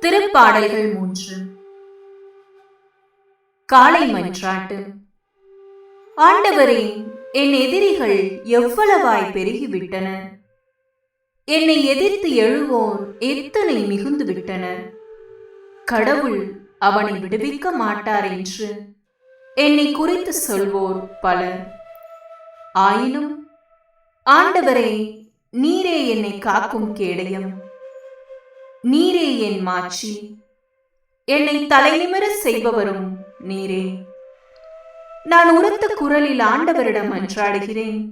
திருப்பாடல்கள் மூன்று. காலை மன்றாட்டு. ஆண்டவரே என் எதிரிகள் எவ்வளவாய் பெருகிவிட்டனர் என்னை எதிர்த்து எழுவோர் எத்தனை மிகுந்து விட்டனர் கடவுள் அவனை விடுவிக்க மாட்டார் என்று என்னை குறித்து சொல்வோர் பலர். ஆயினும் ஆண்டவரே நீரே என்னை காக்கும் கேடயம். நீரே என் மாட்சி. என்னை தலைநிமிர செய்பவரும் நீரே. நான் உரத்த குரலில் ஆண்டவரிடம் அன்றாடுகிறேன்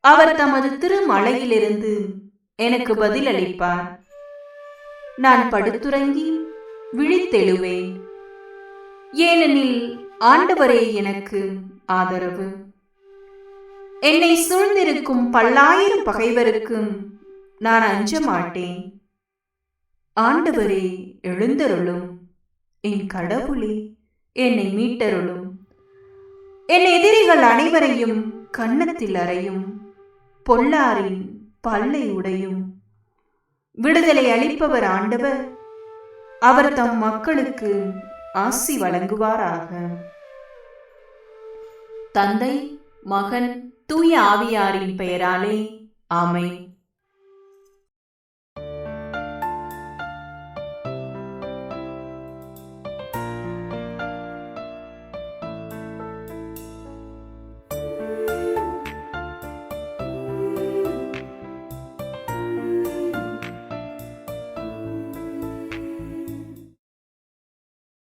அவர் தமது திருமலையிலிருந்து எனக்கு பதிலளிப்பார். நான் படுத்துறங்கி விழித்தெழுவேன். ஏனெனில் ஆண்டவரே எனக்கு ஆதரவு. என்னை சூழ்ந்திருக்கும் பல்லாயிரம் பகைவருக்கும் நான் அஞ்ச மாட்டேன். ஆண்டவரே எழுந்தருளும். என் கடவுளே என்னை மீட்டருளும். என் எதிரிகள் அனைவரையும் கன்னத்தில் அறையும். பொல்லாரின் பல்லை உடையும். விடுதலை அளிப்பவர் ஆண்டவர். அவர் தம் மக்களுக்கு ஆசி வழங்குவாராக. தந்தை மகன் தூய ஆவியாரின் பெயராலே ஆமை